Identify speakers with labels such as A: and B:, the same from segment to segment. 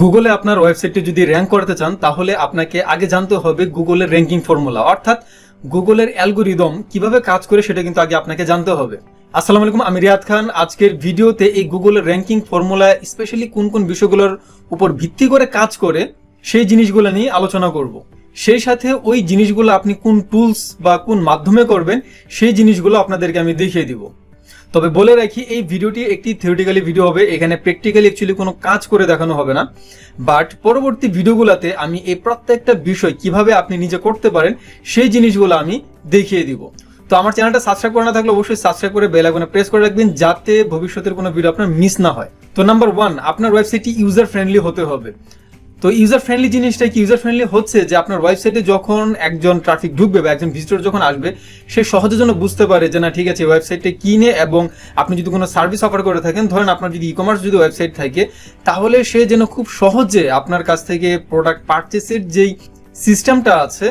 A: গুগলে আপনার ওয়েবসাইটটি যদি র্যাঙ্ক করতে চান, তাহলে আপনাকে আগে জানতে হবে গুগলের র্যাঙ্কিং ফর্মুলা অর্থাৎ গুগলের অ্যালগোরিদম কীভাবে কাজ করে সেটা কিন্তু আগে আপনাকে জানতে হবে। আসসালামু আলাইকুম, আমি রিয়াদ খান। আজকের ভিডিওতে এই গুগলের র্যাঙ্কিং ফর্মুলা স্পেশালি কোন কোন বিষয়গুলোর উপর ভিত্তি করে কাজ করে, সেই জিনিসগুলো নিয়ে আলোচনা করব। সেই সাথে ওই জিনিসগুলো আপনি কোন টুলস বা কোন মাধ্যমে করবেন, সেই জিনিসগুলো আপনাদেরকে আমি দেখিয়ে দিব। তবে বলে রাখি, এই ভিডিওটি একটি থিওরিটিক্যালি ভিডিও হবে। এখানে প্র্যাকটিক্যালি অ্যাকচুয়ালি কোনো কাজ করে দেখানো হবে না। বাট পরবর্তী ভিডিওগুলোতে আমি এই প্রত্যেকটা বিষয় কীভাবে আপনি নিজে করতে পারেন, সেই জিনিসগুলো আমি দেখিয়ে দিব। তো আমার চ্যানেলটা সাবস্ক্রাইব করা না থাকলে অবশ্যই সাবস্ক্রাইব করে বেল আইকনে প্রেস করে রাখবেন, যাতে ভবিষ্যতের কোনো ভিডিও আপনার মিস না হয়। তো নাম্বার ওয়ান আপনার ওয়েবসাইটটি ইউজার ফ্রেন্ডলি হতে হবে। তো ইউজার ফ্রেন্ডলি জিনিসটা কি? ইউজার ফ্রেন্ডলি হচ্ছে যে আপনার ওয়েবসাইটে যখন একজন ট্রাফিক ঢুকবে বা একজন ভিজিটর যখন আসবে, সে সহজে যেন বুঝতে পারে যে না, ঠিক আছে ওয়েবসাইটে কিনে এবং আপনি যদি কোনো সার্ভিস অফার করে থাকেন, ধরেন আপনার যদি ই কমার্স যদি ওয়েবসাইট থাকে, তাহলে সে যেন খুব সহজে আপনার কাছ থেকে প্রোডাক্ট পারচেসের যেই সিস্টেমটা আছে,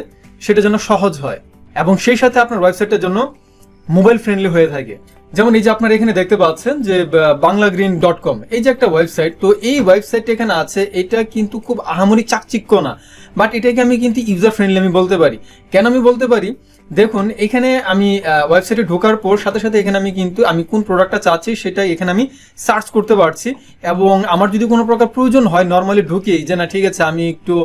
A: সেটা যেন সহজ হয় এবং সেই সাথে আপনার ওয়েবসাইটের জন্য মোবাইল ফ্রেন্ডলি হয়ে থাকে। যেমন এই যে আপনারা এখানে দেখতে পাচ্ছেন যে বাংলা গ্রিন ডট কম, এই যে একটা ওয়েবসাইট, তো এই ওয়েবসাইট এখানে আছে, এটা কিন্তু খুব আহামরি চাকচিক্য না, বাট এটাকে আমি কিন্তু ইউজার ফ্রেন্ডলি আমি বলতে পারি। কেন আমি বলতে পারি? দেখুন, এখানে আমি ওয়েবসাইটে ঢোকার পর সাথে সাথে এখানে আমি কিন্তু, আমি কোন প্রোডাক্টটা চাচ্ছি সেটা এখানে আমি সার্চ করতে পারছি এবং আমার যদি কোনো প্রকার প্রয়োজন হয় নর্মালি ঢুকেই যে না, ঠিক আছে, আমি একটু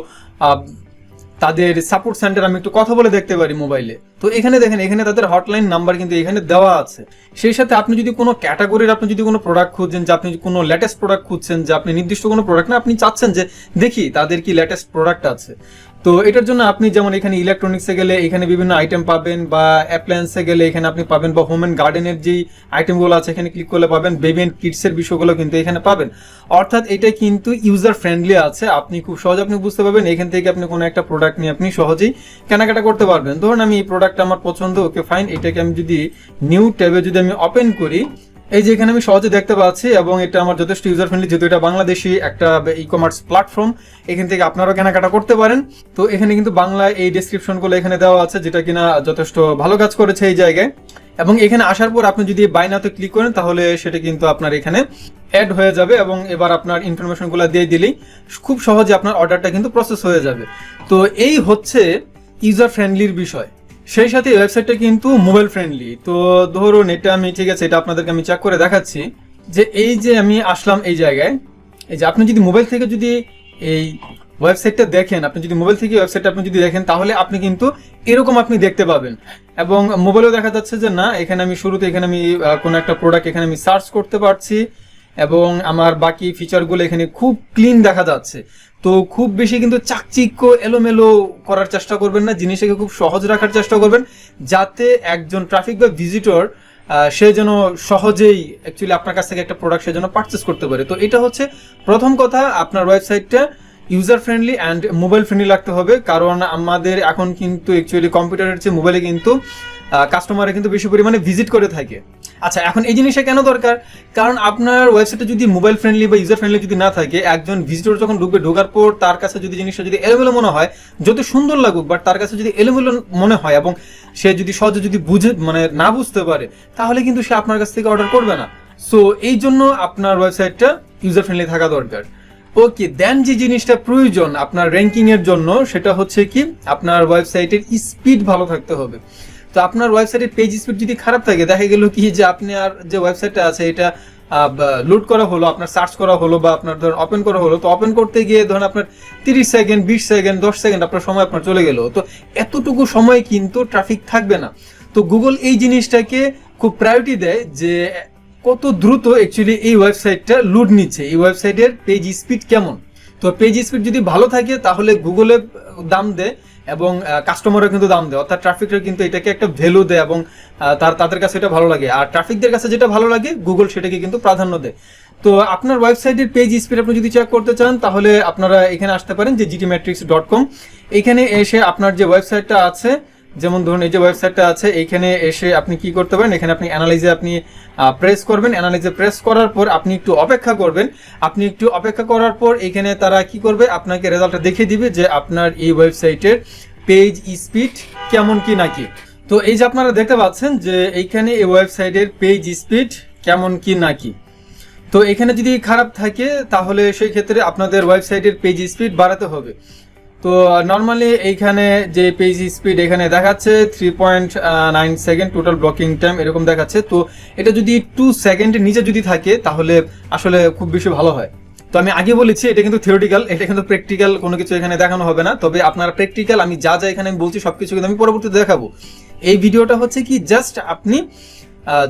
A: তাদের সাপোর্ট সেন্টার আমি একটু কথা বলে দেখতে পারি মোবাইলে তো এখানে দেখেন, এখানে তাদের হটলাইন নাম্বার কিন্তু এখানে দেওয়া আছে। সেই সাথে আপনি যদি কোনো ক্যাটাগরির আপনি যদি কোনো প্রোডাক্ট খুঁজছেন, যে আপনি কোনো লেটেস্ট প্রোডাক্ট খুঁজছেন, যে আপনি নির্দিষ্ট কোনো প্রোডাক্ট না, আপনি চাচ্ছেন যে, দেখি তাদের কি লেটেস্ট প্রোডাক্ট আছে। তো এটার জন্য আপনি যেমন এখানে ইলেকট্রনিক্সে গেলে এখানে বিভিন্ন আইটেম পাবেন বা অ্যাপ্লায়েন্সে গেলে এখানে আপনি পাবেন বা হোম অ্যান্ড গার্ডেনের যেই আইটেমগুলো আছে, এখানে ক্লিক করলে পাবেন বেবি অ্যান্ড কিডসের বিষয়গুলো কিন্তু এখানে পাবেন। অর্থাৎ এটা কিন্তু ইউজার ফ্রেন্ডলি আছে, আপনি খুব সহজে আপনি বুঝতে পারবেন, এখান থেকে আপনি কোনো একটা প্রোডাক্ট নিয়ে আপনি সহজেই কেনাকাটা করতে পারবেন। ধরুন আমি এই প্রোডাক্ট আমার পছন্দ ওকে ফাইন এটাকে আমি যদি নিউ ট্যাবে যদি আমি ওপেন করি এই যে এখানে আমি সহজে দেখতে পাচ্ছি এবং এটা আমার যথেষ্ট ইউজার ফ্রেন্ডলি যেহেতু এটা বাংলাদেশি একটা ই কমার্স প্ল্যাটফর্ম এখান থেকে আপনারাও কেনাকাটা করতে পারেন। তো এখানে কিন্তু বাংলা এই ডেসক্রিপশনগুলো এখানে দেওয়া আছে, যেটা কিনা যথেষ্ট ভালো কাজ করেছে এই জায়গায়। এবং এখানে আসার পর আপনি যদি বাইনাতে ক্লিক করেন, তাহলে সেটা কিন্তু আপনার এখানে অ্যাড হয়ে যাবে এবং এবার আপনার ইনফরমেশনগুলো দিয়ে দিলেই খুব সহজে আপনার অর্ডারটা কিন্তু প্রসেস হয়ে যাবে। তো এই হচ্ছে ইউজার ফ্রেন্ডলির বিষয়। সেই সাথে ওয়েবসাইটটা কিন্তু মোবাইল ফ্রেন্ডলি তো ধরুন, এটা আমি, ঠিক আছে, এটা আপনাদেরকে আমি চেক করে দেখাচ্ছি যে এই যে আমি আসলাম এই জায়গায়, এই যে আপনি যদি মোবাইল থেকে যদি এই ওয়েবসাইটটা দেখেন, আপনি যদি মোবাইল থেকে ওয়েবসাইটটা আপনি যদি দেখেন, তাহলে আপনি কিন্তু এরকম আপনি দেখতে পাবেন। এবং মোবাইলেও দেখা যাচ্ছে যে, না, এখানে আমি শুরুতে, এখানে আমি কোনো একটা প্রোডাক্ট এখানে আমি সার্চ করতে পারছি এবং আমার বাকি ফিচারগুলো এখানে খুব ক্লিন দেখা যাচ্ছে। তো খুব বেশি কিন্তু চাকচিক্য এলোমেলো করার চেষ্টা করবেন না, জিনিসটাকে খুব সহজ রাখার চেষ্টা করবেন, যাতে একজন ট্রাফিক বা ভিজিটর সে যেন সহজেই অ্যাকচুয়ালি আপনার কাছ থেকে একটা প্রোডাক্ট সে যেন পারচেস করতে পারে। তো এটা হচ্ছে প্রথম কথা, আপনার ওয়েবসাইটটা user friendly and mobile friendly রাখতে হবে, কারণ আমাদের এখন কিন্তু অ্যাকচুয়ালি কম্পিউটারের চেয়ে মোবাইলে কিন্তু কাস্টমাররা কিন্তু বেশি পরিমাণে ভিজিট করে থাকে। আচ্ছা এখন এই জিনিসটা কেন দরকার? কারণ আপনার ওয়েবসাইটে যদি মোবাইল ফ্রেন্ডলি বা ইউজার ফ্রেন্ডলি যদি না থাকে, একজন ভিজিটর যখন ঢুকবে, ঢোকার পর তার কাছে যদি জিনিসটা যদি এলোমেলো মনে হয়, যত সুন্দর লাগুক বাট তার কাছে যদি এলোমেলো মনে হয় এবং সে যদি সহজে যদি বুঝে মানে না বুঝতে পারে, তাহলে কিন্তু সে আপনার কাছ থেকে অর্ডার করবে না। সো এই জন্য আপনার ওয়েবসাইটটা ইউজার ফ্রেন্ডলি থাকা দরকার। ওকে দেন যে জিনিসটা প্রয়োজন আপনার র্যাঙ্কিং এর জন্য, সেটা হচ্ছে কি? আপনার ওয়েবসাইটের স্পিড ভালো থাকতে হবে। তো আপনার ওয়েবসাইটের পেজ স্পিড যদি খারাপ থাকে, দেখা গেল কি যে আপনি আর যে ওয়েবসাইটটা আছে, এটা লোড করা হলো, আপনার সার্চ করা হলো বা আপনার ধরুন ওপেন করা হলো, তো ওপেন করতে গিয়ে ধরুন আপনার তিরিশ সেকেন্ড বিশ সেকেন্ড দশ সেকেন্ড আপনার সময় আপনার চলে গেল। তো এতটুকু সময় কিন্তু ট্রাফিক থাকবে না। তো গুগল এই জিনিসটাকে খুব প্রায়োরিটি দেয় যে কত দ্রুত অ্যাকচুয়ালি এই ওয়েবসাইটটা লুড নিচ্ছে। এই ওয়েবসাইটের পেজ স্পিড কেমন? তো পেজ স্পিড যদি ভালো থাকে, তাহলে গুগলে দাম দেয়। এবং কাস্টমারও কিন্তু দাম দেয়। অর্থাৎ ট্রাফিকরা কিন্তু এটাকে একটা ভ্যালু দেয় এবং তার, তাদের কাছে এটা ভালো লাগে। আর ট্রাফিকদের কাছে যেটা ভালো লাগে গুগল সেটাকে কিন্তু প্রাধান্য দেয়। তো আপনার ওয়েবসাইটের পেজ স্পিড আপনি যদি চেক করতে চান, তাহলে আপনারা এখানে আসতে পারেন যে জিটি ম্যাট্রিক্স ডট কম এখানে এসে আপনার যে ওয়েবসাইটটা আছে যেমন ধরুন, এই যে ওয়েবসাইটটা আছে এখানে এসে আপনি কি করতে পারেন? এখানে আপনি অ্যানালাইজে আপনি প্রেস করবেন। অ্যানালাইজে প্রেস করার পর আপনি একটু অপেক্ষা করবেন। আপনি একটু অপেক্ষা করার পর এখানে তারা কি করবে? আপনাকে রেজাল্টটা দেখিয়ে দিবে যে আপনার এই ওয়েবসাইটের পেজ স্পিড কেমন কি নাকি তো এই যে আপনারা দেখতে পাচ্ছেন যে এইখানে এই ওয়েবসাইটের পেজ স্পিড কেমন কি নাকি তো এখানে যদি খারাপ থাকে, তাহলে সেই ক্ষেত্রে আপনাদের ওয়েবসাইটের পেজ স্পিড বাড়াতে হবে। তো নর্মালি এইখানে যে পেজ স্পিড এখানে দেখাচ্ছে three point nine second total blocking time এরকম দেখাচ্ছে। তো, এটা যদি টু সেকেন্ডের নিচে যদি থাকে, তাহলে আসলে খুব বেশি ভালো হয়। তো আমি আগে বলেছি, এটা কিন্তু থিওরিটিক্যাল এটা কিন্তু প্র্যাকটিক্যাল কোনো কিছু এখানে দেখানো হবে না। তবে আপনার প্র্যাকটিক্যাল আমি যা যা এখানে আমি বলছি, সবকিছু কিন্তু আমি পরবর্তীতে দেখাবো। এই ভিডিওটা হচ্ছে কি জাস্ট আপনি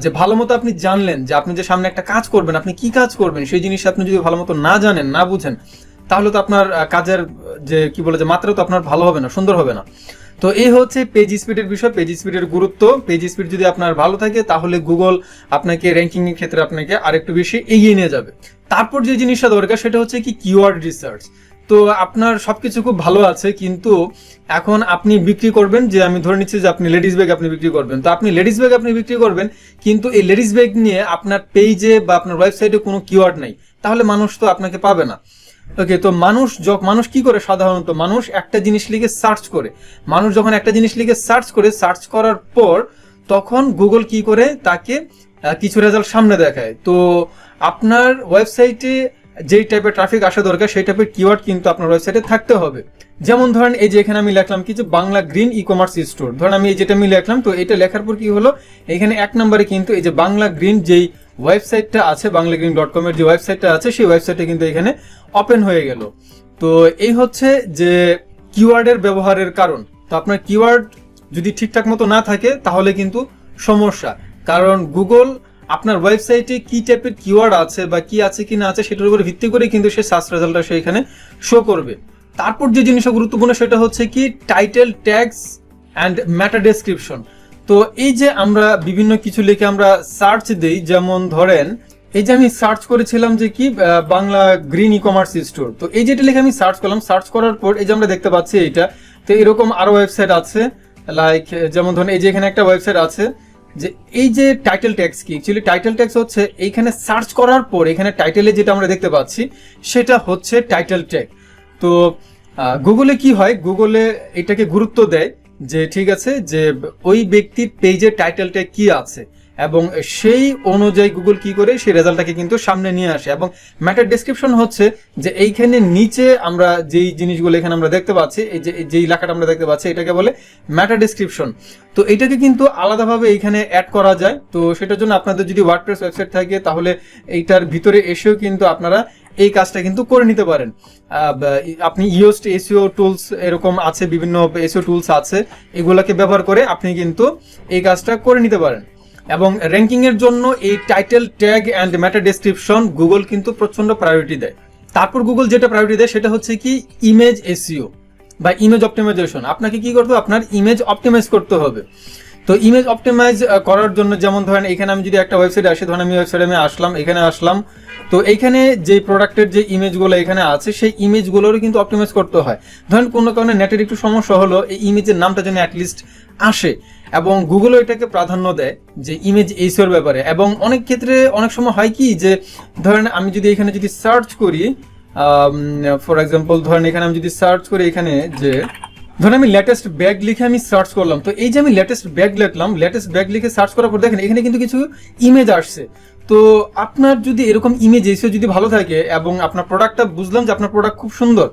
A: যে ভালো মতো আপনি জানলেন, যে আপনি যে সামনে একটা কাজ করবেন, আপনি কি কাজ করবেন, সেই জিনিস আপনি যদি ভালো মতো না জানেন, না বুঝেন তাহলে তো আপনার কাজের, যে কি বলে যে মাত্রা তো আপনার ভালো হবে না, সুন্দর হবে না। তো এই হচ্ছে পেজ স্পিডের বিষয়। পেজ স্পিডের গুরুত্ব পেজ স্পিড যদি আপনার ভালো থাকে, তাহলে গুগল আপনাকে র্যাঙ্কিং এর ক্ষেত্রে আপনাকে আরেকটু বেশি এগিয়ে নিয়ে যাবে। তারপর যে জিনিসটা দরকার, সেটা হচ্ছে কি কিওয়ার্ড রিসার্চ তো আপনার সবকিছু খুব ভালো আছে, কিন্তু এখন আপনি বিক্রি করবেন, যে আমি ধরে নিচ্ছি যে আপনি লেডিস ব্যাগ আপনি বিক্রি করবেন। তো আপনি লেডিস ব্যাগ আপনি বিক্রি করবেন, কিন্তু এই লেডিস ব্যাগ নিয়ে আপনার পেজে বা আপনার ওয়েবসাইটে কোনো কিওয়ার্ড নেই। তাহলে মানুষ তো আপনাকে পাবে না। ওকে তো মানুষ মানুষ কি করে সাধারণত? মানুষ একটা জিনিস লিখে সার্চ করে। মানুষ যখন একটা জিনিস লিখে সার্চ করে সার্চ করার পর তখন গুগল কি করে? তাকে কিছু রেজাল্ট সামনে দেখায়। তো আপনার ওয়েবসাইটে যেই টাইপের ট্রাফিক আসা দরকার, সেই টাইপের কিওয়ার্ড কিন্তু আপনার ওয়েবসাইটে থাকতে হবে। যেমন ধরেন, এই যে এখানে আমি লিখলাম কি যে Bangla green e commerce store ধরেন, আমি এই যেটা আমি লিখলাম, তো এটা লেখার পর কি হলো? এখানে এক নম্বরে কিন্তু এই যে বাংলা গ্রিন যেই ওয়েবসাইটটা আছে বাংলা গ্রিন ডট কমের যে ওয়েবসাইটটা আছে, সেই ওয়েবসাইটে কিন্তু এখানে ওপেন হয়ে গেল। তো এই হচ্ছে যে কিওয়ার্ডের ব্যবহারের কারণ। তো আপনার কিওয়ার্ড যদি ঠিকঠাক মতো না থাকে, তাহলে কিন্তু সমস্যা। কারণ গুগল আপনার ওয়েবসাইটে কি টাইপের কিওয়ার্ড আছে বা কি আছে কি না আছে, সেটার উপর ভিত্তি করে কিন্তু সে সার্চ রেজাল্টটা সে এখানে শো করবে। তারপর যে জিনিসটা গুরুত্বপূর্ণ, সেটা হচ্ছে কি title tags and meta description তো এই যে আমরা বিভিন্ন কিছু লিখে আমরা সার্চ দেই, যেমন ধরেন, এই যে আমি সার্চ করেছিলাম যে কি Bangla green e commerce store তো এই যেটা লিখে আমি সার্চ করলাম সার্চ করার পর এই যে আমরা দেখতে পাচ্ছি এইটা, তো এরকম আরও ওয়েবসাইট আছে লাইক যেমন ধরেন এই যে এখানে একটা ওয়েবসাইট আছে, যে এই যে টাইটেল ট্যাক্স কি অ্যাকচুয়ালি টাইটেল ট্যাক্স হচ্ছে এইখানে সার্চ করার পর এখানে টাইটেলে যেটা আমরা দেখতে পাচ্ছি, সেটা হচ্ছে টাইটেল ট্যাগ তো গুগলে কি হয়? গুগলে এটাকে গুরুত্ব দেয় যে ঠিক আছে, যে ওই ব্যক্তির পেজের টাইটেলটা কি আছে এবং সেই অনুযায়ী গুগল কি করে, সেই রেজাল্টটাকে কিন্তু সামনে নিয়ে আসে। এবং ম্যাটার ডেসক্রিপশন হচ্ছে যে এইখানে নিচে আমরা যেই জিনিসগুলো এখানে আমরা দেখতে পাচ্ছি, এই যে, যেই লেখাটা আমরা দেখতে পাচ্ছি, এটাকে বলে ম্যাটার ডেসক্রিপশন তো এটাকে কিন্তু আলাদাভাবে এইখানে অ্যাড করা যায়। তো সেটার জন্য আপনাদের যদি ওয়ার্ডপ্রেস ওয়েবসাইট থাকে, তাহলে এইটার ভিতরে এসেও কিন্তু আপনারা এই কাজটা কিন্তু করে নিতে পারেন। আপনি ইওস্ট এসিও টুলস এরকম আছে, বিভিন্ন এসিও টুলস আছে, এগুলোকে ব্যবহার করে আপনি কিন্তু এই কাজটা করে নিতে পারেন। এবং র্যাঙ্কিং এর জন্য এই title tag and meta description Google কিন্তু প্রচণ্ড প্রায়োরিটি দেয়। তারপর গুগল যেটা প্রায়োরিটি দেয় সেটা হচ্ছে কি ইমেজ এসিও বা ইমেজ অপটিমাইজেশন আপনাকে কি করতে হবে? আপনার ইমেজ অপটিমাইজ করতে হবে। তো ইমেজ অপটিমাইজ করার জন্য যেমন ধরেন এখানে আমি যদি একটা ওয়েবসাইটে আসি, ধরেন আমি ওয়েবসাইটে আমি আসলাম, এখানে আসলাম, তো এইখানে যে প্রোডাক্টের যে ইমেজগুলো এখানে আছে, সেই ইমেজগুলোরও কিন্তু অপটিমাইজ করতে হয়। ধরেন কোনো কারণে নেটের একটু সমস্যা হলো, এই ইমেজের নামটা যেন অ্যাটলিস্ট আসে, এবং গুগলও এটাকে প্রাধান্য দেয় যে ইমেজ এইসিওর ব্যাপারে। এবং অনেক ক্ষেত্রে অনেক সময় হয় কি যে, ধরেন আমি যদি এখানে যদি সার্চ করি ফর এক্সাম্পল ধরেন এখানে আমি যদি সার্চ করি এখানে যে ধরেন আমি লেটেস্ট ব্যাগ লিখে আমি সার্চ করলাম, তো এই যে আমি লেটেস্ট ব্যাগ লিখলাম লেটেস্ট ব্যাগ লিখে সার্চ করার পর দেখেন এখানে কিন্তু কিছু ইমেজ আসছে। তো আপনার যদি এরকম ইমেজ এসে যদি ভালো থাকে এবং আপনার প্রোডাক্টটা বুঝলাম যে আপনার প্রোডাক্ট খুব সুন্দর,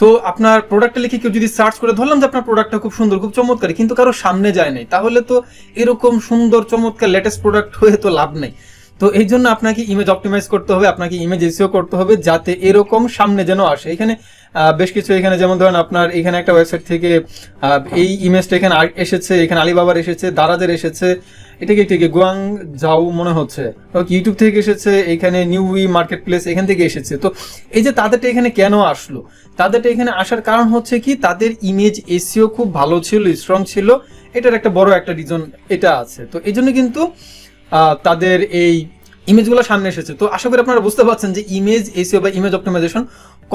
A: তো আপনার প্রোডাক্টটা লিখে কেউ যদি সার্চ করে ধরলাম যে আপনার প্রোডাক্টটা খুব সুন্দর, খুব চমৎকার কিন্তু কারও সামনে যায় নাই। তাহলে তো এরকম সুন্দর, চমৎকার লেটেস্ট প্রোডাক্ট হয়ে তো লাভ নেই। তো এই জন্য আপনাকে ইমেজ অপটিমাইজ করতে হবে, আপনাকে ইমেজ এসিও করতে হবে যাতে এরকম সামনে যেন আসে। এখানে বেশ কিছু এখানে, যেমন ধরেন আপনার এখানে একটা ওয়েবসাইট থেকে এই ইমেজটা এখানে এসেছে, এখানে আলিবাবার এসেছে, দারাজের এসেছে। এটা কি ঠিক গুয়াং যাও মনে হচ্ছে। ইউটিউব থেকে এসেছে, এখানে নিউ উই মার্কেট প্লেস এখান থেকে এসেছে। তো এই যে তাদেরটা এখানে কেন আসলো? তাদেরটা এখানে আসার কারণ হচ্ছে কি, তাদের ইমেজ এসিও খুব ভালো ছিল স্ট্রং ছিল। এটার একটা বড় একটা রিজন এটা আছে। তো এই জন্য কিন্তু তাদের এই ইমেজগুলো সামনে এসেছে। তো আশা করি আপনারা বুঝতে পারছেন যে ইমেজ এসিও বা ইমেজ অপটিমাইজেশন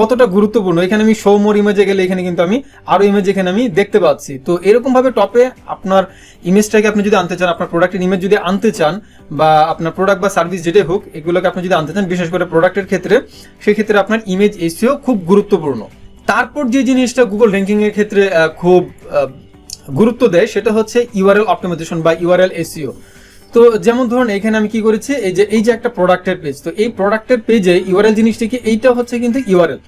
A: কতটা গুরুত্বপূর্ণ? এখানে আমি শো মোর ইমেজে গেলে এখানে কিন্তু আমি আরও ইমেজ এখানে আমি দেখতে পাচ্ছি। তো এরকম ভাবে টপে আপনার ইমেজটাকে আপনি যদি আনতে চান, আপনার প্রোডাক্টের ইমেজ যদি আনতে চান বা আপনার প্রোডাক্ট বা সার্ভিস যেটাই হোক, এগুলোকে আপনি যদি আনতে চান, বিশেষ করে প্রোডাক্টের ক্ষেত্রে সেই ক্ষেত্রে আপনার ইমেজ এসিও খুব গুরুত্বপূর্ণ। তারপর যে জিনিসটা গুগল র্যাঙ্কিং এর ক্ষেত্রে খুব গুরুত্ব দেয়, সেটা হচ্ছে ইউআরএল অপটিমাইজেশন বা ইউআরএল এসিও তো যেমন ধরুন এখানে আমি কি করেছি? এই যে এই যে একটা প্রোডাক্টের পেজ তো এই প্রোডাক্টের পেজে ইউআরএল জিনিসটা কি এইটা হচ্ছে কিন্তু ইউআরএল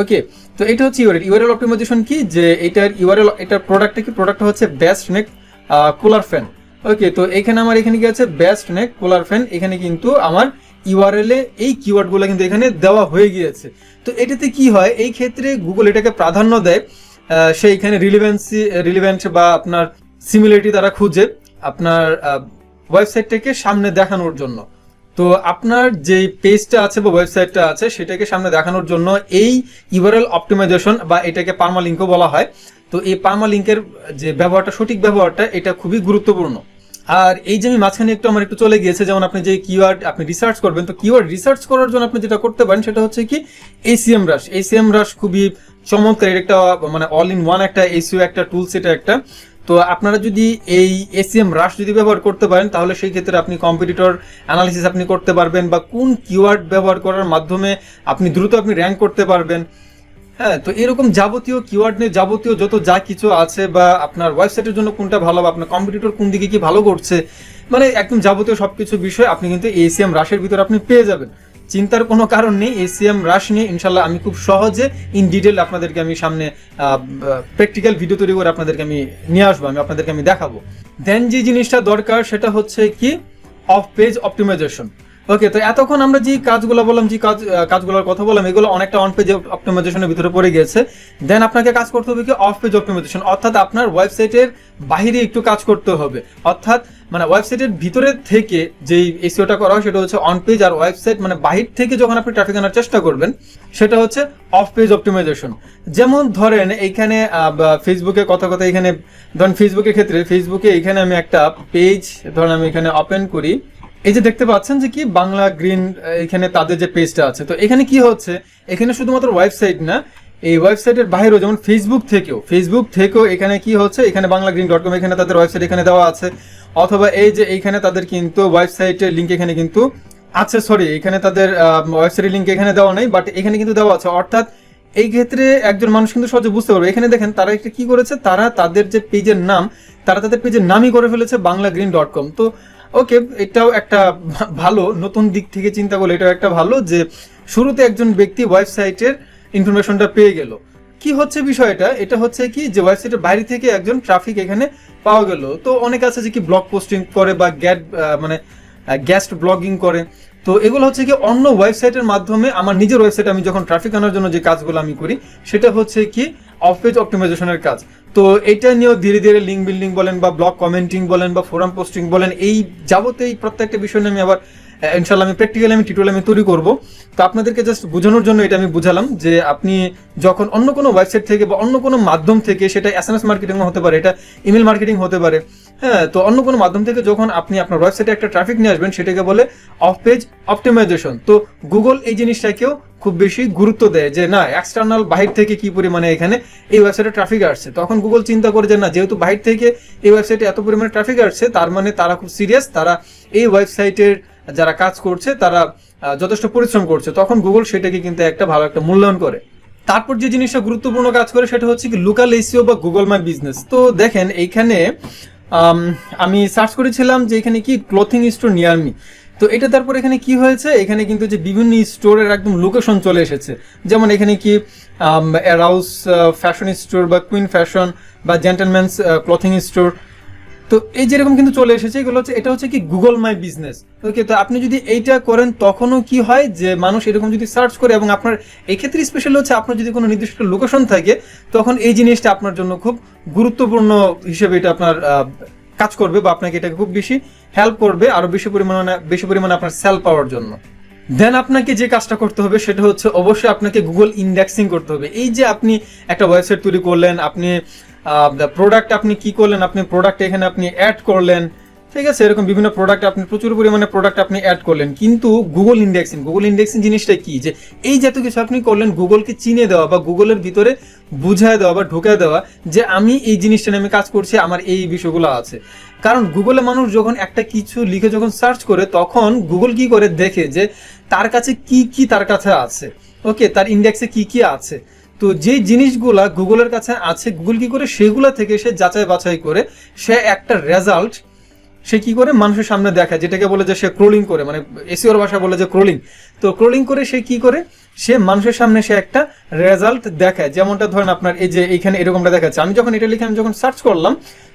A: ওকে তো এটা হচ্ছে ইউআরএল ইউআরএল অপটিমাইজেশন কি? যে এটার ইউআরএল এটার প্রোডাক্টটা কি? প্রোডাক্ট হচ্ছে best neck cooler fan okay তো এখানে আমার এখানে কি আছে? বেস্ট নেক কুলার ফ্যান এখানে কিন্তু আমার ইউআরএল এ এই কিওয়ার্ডগুলো কিন্তু এখানে দেওয়া হয়ে গিয়েছে। তো এটাতে কি হয়? এই ক্ষেত্রে গুগল এটাকে প্রাধান্য দেয় আহ, সে এখানে রিলিভেন্সি রিলিভেন্ট বা আপনার সিমিলারিটি তারা খুঁজে আপনার ওয়েবসাইটটাকে সামনে দেখানোর জন্য। তো আপনার যে পেজটা আছে বা ওয়েবসাইটটা আছে, সেটাকে সামনে দেখানোর জন্য এই ইউআরএল অপটিমাইজেশন বা এটাকে পার্মালিঙ্কও বলা হয়। তো এই পার্মালিঙ্কের যে ব্যবহারটা, সঠিক ব্যবহারটা, এটা খুবই গুরুত্বপূর্ণ। আর এই যে আমি মাঝখানে একটু আমার একটু চলে গিয়েছে, যেমন আপনি যে কিওয়ার্ড আপনি রিসার্চ করবেন, তো কিওয়ার্ড রিসার্চ করার জন্য আপনি যেটা করতে পারেন, সেটা হচ্ছে কি এসিএম রাশ এসিএম রাশ খুবই চমৎকার একটা মানে অল ইন ওয়ান একটা এসিও একটা টুলস এটা একটা। তো আপনারা যদি এই এসিএম রাশ যদি ব্যবহার করতে পারেন, তাহলে সেই ক্ষেত্রে আপনি কম্পিটিটর অ্যানালিসিস আপনি করতে পারবেন বা কোন কিওয়ার্ড ব্যবহার করার মাধ্যমে আপনি দ্রুত আপনি র্যাঙ্ক করতে পারবেন। হ্যাঁ তো এরকম যাবতীয় কিওয়ার্ড নিয়ে যাবতীয় যত যা কিছু আছে বা আপনার ওয়েবসাইটের জন্য কোনটা ভালো বা আপনার কম্পিটিটর কোন দিকে কি ভালো করছে মানে একদম যাবতীয় সবকিছু বিষয় আপনি কিন্তু এসিএম রাশের ভিতরে আপনি পেয়ে যাবেন। চিন্তার কোনো কারণ নেই এসিএম রাশ নিয়ে ইনশাল্লাহ আমি খুব সহজে ইন ডিটেল আপনাদেরকে আমি সামনে প্র্যাকটিক্যাল ভিডিও তৈরি করে আপনাদেরকে আমি নিয়ে আসব, আমি আপনাদেরকে আমি দেখাবো। দেন যে জিনিসটা দরকার সেটা হচ্ছে কি অফ পেজ অপটিমাইজেশন ওকে তো এতক্ষণ আমরা যে কাজগুলো বললাম, যে কাজ কাজগুলোর কথা বললাম, এগুলো অনেকটা অন পেজ অপটিমাইজেশনের ভিতরে পড়ে গেছে। দেন আপনাকে কাজ করতে হবে কি অফ পেজ অপটিমাইজেশন অর্থাৎ আপনার ওয়েবসাইটের বাইরে একটু কাজ করতে হবে। অর্থাৎ মানে ওয়েবসাইটের ভিতরে থেকে যেই এসিওটা করা হয় সেটা হচ্ছে অন পেজ আর ওয়েবসাইট মানে বাহির থেকে যখন আপনি ট্রাফিক আনার চেষ্টা করবেন, সেটা হচ্ছে অফ পেজ অপটিমাইজেশন যেমন ধরেন এইখানে ফেসবুকে কথা কথা এখানে, ধরেন ফেসবুকের ক্ষেত্রে ফেসবুকে এখানে আমি একটা পেজ ধরেন আমি এখানে ওপেন করি। এই যে দেখতে পাচ্ছেন যে কি? বাংলা গ্রিন এখানে তাদের যে পেজটা আছে। তো এখানে কি হচ্ছে? এখানে শুধুমাত্র ওয়েবসাইট না, এই ওয়েবসাইটের বাইরেও যেমন ফেসবুক থেকেও ফেসবুক থেকেও এখানে কি হচ্ছে? এখানে বাংলা গ্রিন ডট কম এখানে তাদের ওয়েবসাইট এখানে দেওয়া আছে। অথবা এই যে এইখানে তাদের কিন্তু ওয়েবসাইটের লিঙ্ক এখানে কিন্তু আছে সরি এখানে তাদের ওয়েবসাইটের লিঙ্ক এখানে দেওয়া নেই বাট এখানে কিন্তু দেওয়া আছে। অর্থাৎ এই ক্ষেত্রে একজন মানুষ কিন্তু সহজে বুঝতে পারবে। এখানে দেখেন, তারা একটা কি করেছে? তারা তাদের যে পেজের নাম, তারা তাদের পেজের নামই করে ফেলেছে বাংলা গ্রিন ডট কম তো ওকে এটাও একটা ভালো, নতুন দিক থেকে চিন্তা করলে এটাও একটা ভালো যে শুরুতে একজন ব্যক্তি ওয়েবসাইটের ইনফরমেশনটা পেয়ে গেল। কি হচ্ছে বিষয়টা? এটা হচ্ছে কি যে ওয়েবসাইটের বাইরে থেকে একজন ট্রাফিক এখানে পাওয়া গেল। তো অনেক আছে যে কি ব্লগ পোস্টিং করে বা গ্যাট মানে গ্যাস্ট ব্লগিং করে। তো এগুলো হচ্ছে কি অন্য ওয়েবসাইটের মাধ্যমে আমার নিজের ওয়েবসাইটে আমি যখন ট্রাফিক আনার জন্য যে কাজগুলো আমি করি, সেটা হচ্ছে কি অফ পেজ অপটিমাইজেশনের কাজ। তো এটা নিয়েও ধীরে ধীরে লিঙ্ক বিল্ডিং বলেন বা ব্লগ কমেন্টিং বলেন বা ফোরাম পোস্টিং বলেন, এই যাবতীয় এই প্রত্যেকটা বিষয় নিয়ে আমি আবার ইনশাল্লাহ আমি প্র্যাকটিক্যালি আমি টিউটোরিয়াল আমি তৈরি করব। তো আপনাদেরকে জাস্ট বোঝানোর জন্য এটা আমি বুঝালাম যে আপনি যখন অন্য কোনো ওয়েবসাইট থেকে বা অন্য কোনো মাধ্যম থেকে, সেটা এস এম এস মার্কেটিং হতে পারে, এটা ইমেল মার্কেটিং হতে পারে হ্যাঁ তো অন্য কোনো মাধ্যম থেকে যখন আপনি আপনার ওয়েবসাইটে একটা ট্রাফিক নিয়ে আসবেন, সেটাকে বলে অফ পেজ অপটিমাইজেশন তো গুগল এই জিনিসটাকেও খুব বেশি গুরুত্ব দেয় যে না এক্সটার্নাল বাহির থেকে কি পরিমাণে এখানে এই ওয়েবসাইটে ট্রাফিক আসছে। তখন গুগল চিন্তা করে যে না, যেহেতু বাহির থেকে এই ওয়েবসাইটে এত পরিমাণে ট্রাফিক আসছে, তার মানে তারা খুব সিরিয়াস তারা এই ওয়েবসাইটের যারা কাজ করছে, তারা যথেষ্ট পরিশ্রম করছে। তখন গুগল সেটাকে কিন্তু একটা ভালো একটা মূল্যায়ন করে। তারপর যে জিনিসটা গুরুত্বপূর্ণ কাজ করে, সেটা হচ্ছে কি লোকাল এসিও বা গুগল মাই বিজনেস তো দেখেন, এইখানে, আমি সার্চ করেছিলাম যে এখানে কি ক্লোথিং স্টোর নিয়ার মি তো এটা তারপর এখানে কি হয়েছে? এখানে কিন্তু যে বিভিন্ন স্টোরের একদম লোকেশন চলে এসেছে। যেমন এখানে কি অ্যারাউস ফ্যাশন স্টোর বা কুইন ফ্যাশন বা জেন্টেলম্যানস ক্লথিং স্টোর তো এই যেরকম কিন্তু চলে এসেছে, এগুলো হচ্ছে এটা হচ্ছে কি গুগল মাই বিজনেস ওকে তো আপনি যদি এইটা করেন, তখনও কি হয় যে মানুষ এরকম যদি সার্চ করে এবং আপনার এই ক্ষেত্রে স্পেশালি হচ্ছে আপনার যদি কোনো নির্দিষ্ট লোকেশন থাকে, তখন এই জিনিসটা আপনার জন্য খুব গুরুত্বপূর্ণ হিসেবে এটা আপনার কাজ করবে বা আপনাকে এটাকে খুব বেশি হেল্প করবে আরও বেশি পরিমাণে বেশি পরিমাণে আপনার সেল পাওয়ার জন্য। দেন আপনাকে যে কাজটা করতে হবে, সেটা হচ্ছে অবশ্যই আপনাকে গুগল ইন্ডেক্সিং করতে হবে। এই যে আপনি একটা ওয়েবসাইট তৈরি করলেন, আপনি প্রোডাক্ট আপনি কি করলেন, আপনি প্রোডাক্ট এখানে আপনি অ্যাড করলেন, ঠিক আছে? এরকম বিভিন্ন প্রোডাক্ট আপনি, প্রচুর পরিমাণে প্রোডাক্ট আপনি অ্যাড করলেন। কিন্তু গুগল ইন্ডেক্সিং গুগল ইন্ডেক্সিং জিনিসটা কি? যে এই যত কিছু আপনি করলেন গুগলকে চিনে দেওয়া বা গুগলের ভিতরে বুঝায় দেওয়া বা ঢুকায় দেওয়া যে আমি এই জিনিসটা নিয়ে আমি কাজ করছি, আমার এই বিষয়গুলো আছে। কারণ গুগলে মানুষ যখন একটা কিছু লিখে যখন সার্চ করে, তখন গুগল কি করে? দেখে যে তার কাছে কি কি তার কাছে আছে। ওকে তার ইন্ডেক্সে কি কি আছে? তো যে জিনিসগুলা গুগলের কাছে আছে, গুগল কি করে সেগুলা থেকে সে যাচাই বাছাই করে, সে একটা রেজাল্ট সে কি করে মানুষের সামনে দেখায়, যেটাকে বলে যে সে ক্রোলিং করে মানে এসিওর ভাষা বলে যে ক্রোলিং তো ক্রোলিং করে সে কি করে? সে মানুষের সামনে সে একটা রেজাল্ট দেখায়। যেমনটা ধরেন আপনার এই যে এইখানে এরকমটা দেখাচ্ছে। আমি যখন এটা লিখে, আমি যখন সার্চ করলাম,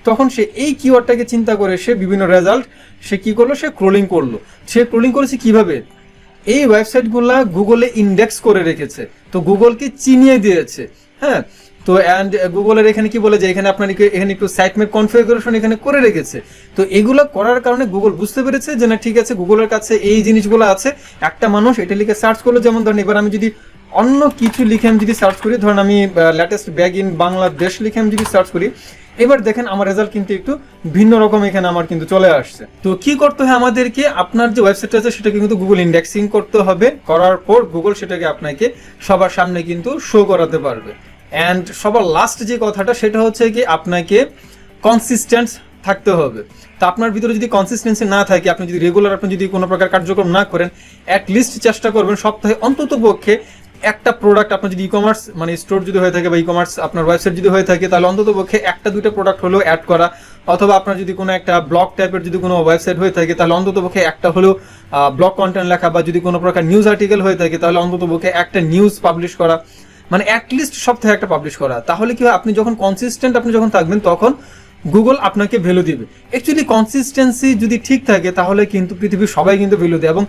A: তখন সে এই কিওয়ার্ডটাকে চিন্তা করে সে বিভিন্ন রেজাল্ট সে কি করল? সে ক্রোলিং করল। সে ক্রোলিং করেছে কীভাবে? এই ওয়েবসাইটগুলা গুগলে ইন্ডেক্স করে রেখেছে। তো গুগলকে চিনিয়ে দিয়েছে। হ্যাঁ? তো অ্যান্ড গুগলের এখানে কি বলে যে, এখানে আপনার এখানে একটু সাইটমেট কনফিগারেশন এখানে করে রেখেছে। তো এগুলো করার কারণে গুগল বুঝতে পেরেছে যে, না, ঠিক আছে, গুগলের কাছে এই জিনিসগুলো আছে। একটা মানুষ এটা লিখে সার্চ করল যেমন ধরেন, এবার আমি যদি অন্য কিছু লিখে আমি যদি সার্চ করি, ধরেন আমি লেটেস্ট ব্যাগ ইন বাংলাদেশ লিখে আমি যদি সার্চ করি এবার দেখেন আমার রেজাল্ট কিন্তু একটু ভিন্ন রকম এখানে আমার কিন্তু চলে আসছে। তো কি করতে হয় আমাদেরকে? আপনার যে ওয়েবসাইট আছে, সেটাকে কিন্তু গুগল ইন্ডেক্সিং করতে হবে। করার পর গুগল সেটাকে আপনাকে সবার সামনে কিন্তু শো করাতে পারবে। অ্যান্ড সবার লাস্ট যে কথাটা, সেটা হচ্ছে কি আপনাকে কনসিস্টেন্ট থাকতে হবে। তো আপনার ভিতরে যদি কনসিস্টেন্সি না থাকে, আপনি যদি রেগুলার আপনি যদি কোনো প্রকার কার্যক্রম না করেন অ্যাট লিস্ট চেষ্টা করবেন সপ্তাহে অন্তত পক্ষে একটা প্রোডাক্ট আপনার যদি ই কমার্স মানে স্টোর যদি হয়ে থাকে বা ই কমার্স আপনার ওয়েবসাইট যদি হয়ে থাকে, তাহলে অন্তত পক্ষে একটা, দুইটা প্রোডাক্ট হলেও অ্যাড করা। অথবা আপনার যদি কোনো একটা ব্লগ টাইপের যদি কোনো ওয়েবসাইট হয়ে থাকে, তাহলে অন্তত পক্ষে একটা হলেও ব্লগ কন্টেন্ট লেখা বা যদি কোনো প্রকার নিউজ আর্টিকেল হয়ে থাকে, তাহলে অন্তত পক্ষে একটা নিউজ পাবলিশ করা। মানে অ্যাটলিস্ট সপ্তাহে একটা পাবলিশ করা। তাহলে কি হয়, আপনি যখন কনসিস্টেন্ট আপনি যখন থাকবেন, তখন গুগল আপনাকে ভ্যালু দিবে। অ্যাকচুয়ালি কনসিস্টেন্সি যদি ঠিক থাকে, তাহলে কিন্তু পৃথিবীর সবাই কিন্তু ভ্যালু দেয় এবং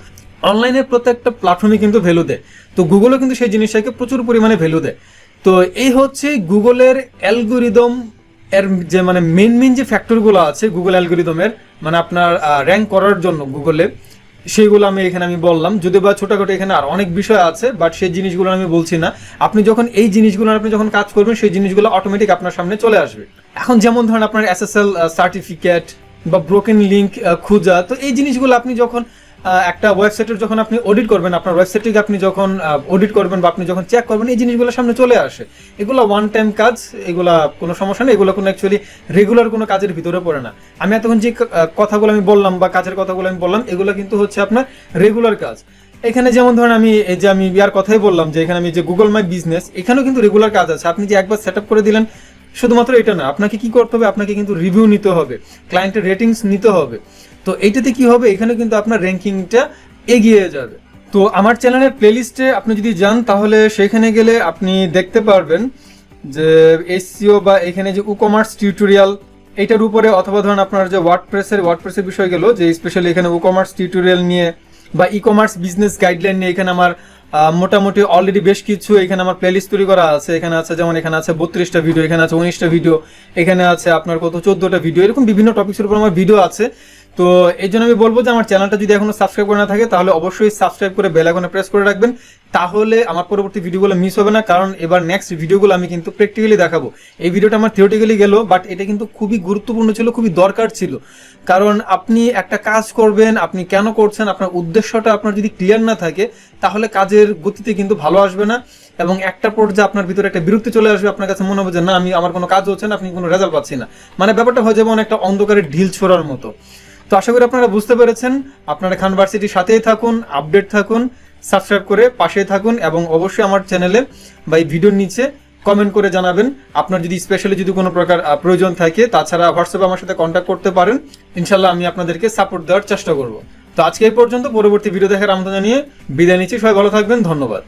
A: অনলাইনের প্রত্যেকটা প্ল্যাটফর্মে কিন্তু ভ্যালু দেয়। তো গুগলও কিন্তু সেই জিনিসটাকে প্রচুর পরিমাণে ভ্যালু দেয়। তো এই হচ্ছে গুগলের অ্যালগোরিদম এর যে মানে মেন মেন যে ফ্যাক্টরগুলো আছে গুগল অ্যালগোরিদমের মানে আপনার র্যাঙ্ক করার জন্য গুগলে সেইগুলো আমি এখানে আমি বললাম। যদি বা ছোটখাটো এখানে আর অনেক বিষয় আছে বাট সেই জিনিসগুলো আমি বলছি না। আপনি যখন এই জিনিসগুলো আপনি যখন কাজ করবেন, সেই জিনিসগুলো অটোমেটিক আপনার সামনে চলে আসবে। এখন যেমন ধরেন আপনার এসএসএল সার্টিফিকেট বা ব্রোকেন লিঙ্ক খোঁজা, তো এই জিনিসগুলো আপনি যখন একটা ওয়েবসাইটের যখন আপনি অডিট করবেন, আপনার ওয়েবসাইটটিকে আপনি যখন অডিট করবেন বা আপনি যখন চেক করবেন, এই জিনিসগুলো সামনে চলে আসে। এগুলো ওয়ান টাইম কাজ, এগুলা কোনো সমস্যা নেই, এগুলো কোনো অ্যাকচুয়ালি রেগুলার কোনো কাজের ভিতরে পড়ে না। আমি এতক্ষণ যে কথাগুলো আমি বললাম বা কাজের কথাগুলো আমি বললাম, এগুলো কিন্তু হচ্ছে আপনার রেগুলার কাজ। এখানে যেমন ধরেন আমি, এই যে আমি ইয়ার কথাই বললাম যে, এখানে আমি যে গুগল মাই বিজনেস এখানেও কিন্তু রেগুলার কাজ আছে। আপনি যে একবার সেট করে দিলেন, শুধুমাত্র এটা না, আপনাকে কি করতে হবে? আপনাকে কিন্তু রিভিউ নিতে হবে। ক্লায়েন্টের রেটিংস নিতে হবে। তো এইটাতে কি হবে? এখানে কিন্তু আপনার র্যাঙ্কিংটা এগিয়ে যাবে। তো আমার চ্যানেলের প্লেলিস্টে আপনি যদি যান, তাহলে সেখানে গেলে আপনি দেখতে পারবেন যে এসসিও বা এখানে যে ই কমার্স টিউটোরিয়াল, এটার উপরে অথবা ধরুন আপনার যে ওয়ার্ডপ্রেসের ওয়ার্ডপ্রেসের বিষয় গেল, যে স্পেশালি এখানে ই কমার্স টিউটোরিয়াল নিয়ে বা ই কমার্স বিজনেস গাইডলাইন নিয়ে এখানে আমার মোটামুটি অলরেডি বেশ কিছু এখানে আমার প্লেলিস্ট তৈরি করা আছে। এখানে আছে যেমন এখানে আছে বত্রিশটা ভিডিও, এখানে আছে উনিশটা ভিডিও, এখানে আছে আপনার কত? চোদ্দটা ভিডিও, এরকম বিভিন্ন টপিক্সের উপর আমার ভিডিও আছে। তো এই জন্য আমি বলব যে আমার চ্যানেলটা যদি এখনও সাবস্ক্রাইব করে না থাকে, তাহলে অবশ্যই সাবস্ক্রাইব করে বেল আইকনে প্রেস করে রাখবেন। তাহলে আমার পরবর্তী ভিডিওগুলো মিস হবে না, কারণ এবার নেক্সট ভিডিওগুলো আমি কিন্তু প্র্যাকটিক্যালি দেখাবো। এই ভিডিওটা আমার থিওরিটিক্যালি গেল বাট এটা কিন্তু খুবই গুরুত্বপূর্ণ ছিল, খুবই দরকার ছিল। কারণ আপনি একটা কাজ করবেন, আপনি কেন করছেন, আপনার উদ্দেশ্যটা আপনার যদি ক্লিয়ার না থাকে, তাহলে কাজের গতিতে কিন্তু ভালো আসবে না, এবং একটা পর্যায়ে আপনার ভিতরে একটা বিরক্তি চলে আসবে, আপনার কাছে মনে হবে যে, না, আমি আমার কোনো কাজ হচ্ছে না, আপনি কোনো রেজাল্ট পাচ্ছি না। মানে ব্যাপারটা হয়ে যাবে অনেকটা অন্ধকারের ঢিল ছোড়ার মতো। তো আশা করি আপনারা বুঝতে পেরেছেন। আপনারা খান ভার্সিটির সাথেই থাকুন আপডেট থাকুন সাবস্ক্রাইব করে পাশে থাকুন এবং অবশ্যই আমার চ্যানেলে বা এই ভিডিওর নিচে কমেন্ট করে জানাবেন। আপনার যদি স্পেশালি যদি কোনো প্রকার প্রয়োজন থাকে, তাছাড়া হোয়াটসঅ্যাপে আমার সাথে কন্ট্যাক্ট করতে পারেন। ইনশাল্লাহ আমি আপনাদেরকে সাপোর্ট দেওয়ার চেষ্টা করব। তো আজকে এই পর্যন্ত, পরবর্তী ভিডিও দেখার আমন্ত্রণ জানিয়ে বিদায় নিচ্ছি। সবাই ভালো থাকবেন, ধন্যবাদ।